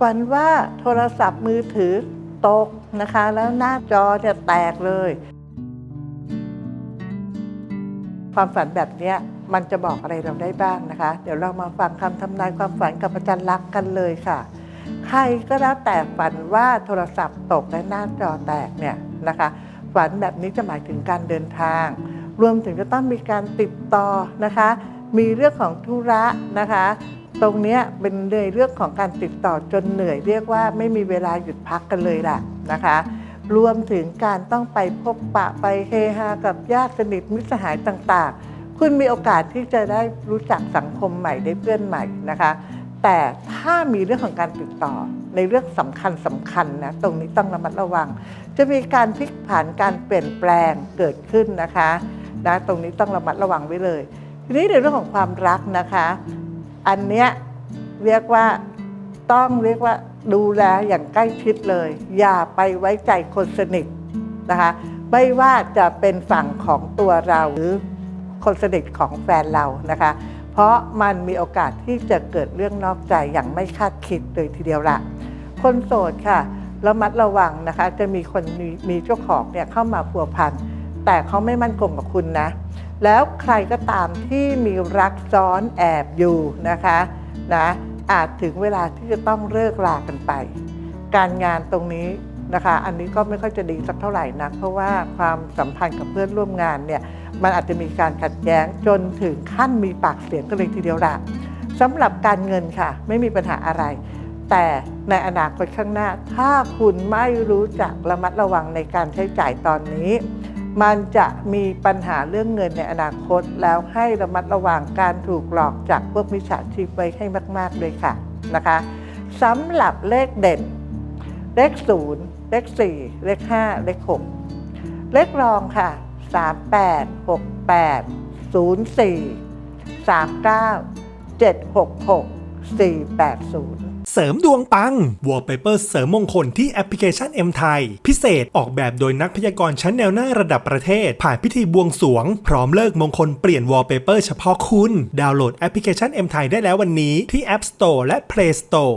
ฝันว่าโทรศัพท์มือถือตกนะคะ แล้วหน้าจอเนี่ยแตกเลย ความฝันแบบเนี้ยมันจะบอกอะไรเราได้บ้างนะคะ เดี๋ยวเรามาฟังคำทำนายความฝันกับอาจารย์ลักษณ์กันเลยค่ะ ใครก็แล้วแต่ฝันว่าโทรศัพท์ตกและหน้าจอแตกเนี่ยนะคะ ฝันแบบนี้จะหมายถึงการเดินทาง รวมถึงจะต้องมีการติดต่อนะคะ มีเรื่องของธุระนะคะ ตรงนี้เป็นในเรื่องของการติดต่อจนเหนื่อยเรียกว่าไม่มีเวลาหยุดพักกันเลยล่ะนะคะ รวมถึงการต้องไปพบปะไปเฮฮากับญาติสนิทมิตรสหายต่างๆ คุณมีโอกาสที่จะได้รู้จักสังคมใหม่ได้เพื่อนใหม่นะคะ แต่ถ้ามีเรื่องของการติดต่อในเรื่องสำคัญสำคัญนะตรงนี้ต้องระมัดระวัง จะมีการพลิกผันการเปลี่ยนแปลงเกิดขึ้นนะคะนะตรงนี้ต้องระมัดระวังไว้เลย ทีนี้ในเรื่องของความรักนะคะ อันเนี้ยเรียกว่าต้องเรียกว่าดูแลอย่างใกล้ชิดเลย อย่าไปไว้ใจคนสนิทนะคะไม่ว่าจะเป็นฝั่งของตัวเราหรือคนสนิทของแฟนเรานะคะ เพราะมันมีโอกาสที่จะเกิดเรื่องนอกใจอย่างไม่คาดคิดเลยทีเดียวละคนโสดค่ะระมัดระวังนะคะ จะมีคนมีมีเจ้าของเนี่ยเข้ามาพัวพันแต่เขาไม่มั่นคงกับคุณนะ แล้วใครก็ตามที่มีรักซ้อนแอบอยู่นะคะนะอาจถึงเวลาที่จะต้องเลิกลากันไป การงานตรงนี้นะคะ อันนี้ก็ไม่ค่อยจะดีสักเท่าไหร่นะเพราะว่าความสัมพันธ์กับเพื่อนร่วมงานเนี่ยมันอาจจะมีการขัดแย้งจนถึงขั้นมีปากเสียงกันเลยทีเดียวละสำหรับการเงินค่ะ ไม่มีปัญหาอะไร แต่ในอนาคตข้างหน้า ถ้าคุณไม่รู้จักระมัดระวังในการใช้จ่ายตอนนี้ มันจะมีปัญหาเรื่องเงินในอนาคต แล้วให้ระมัดระวังการถูกหลอกจากพวกมิจฉาชีพไว้ให้มาก ๆ เลยค่ะนะคะสำหรับเลขเด่น เลข 0 เลข 4 เลข 5 เลข 6 เลขรองค่ะ 38 68 04 39 766 480 เสริมดวงปัง Wallpaper เสริมมงคลที่แอปพลิเคชัน M ไทยพิเศษออกแบบโดยนักพยากรณ์ชั้นแนวหน้าระดับประเทศ ผ่านพิธีบวงสวง พร้อมเลิกมงคลเปลี่ยน Wallpaper เฉพาะคุณ ดาวน์โหลดแอปพลิเคชัน M ไทยได้แล้ววันนี้ที่ App Store และ Play Store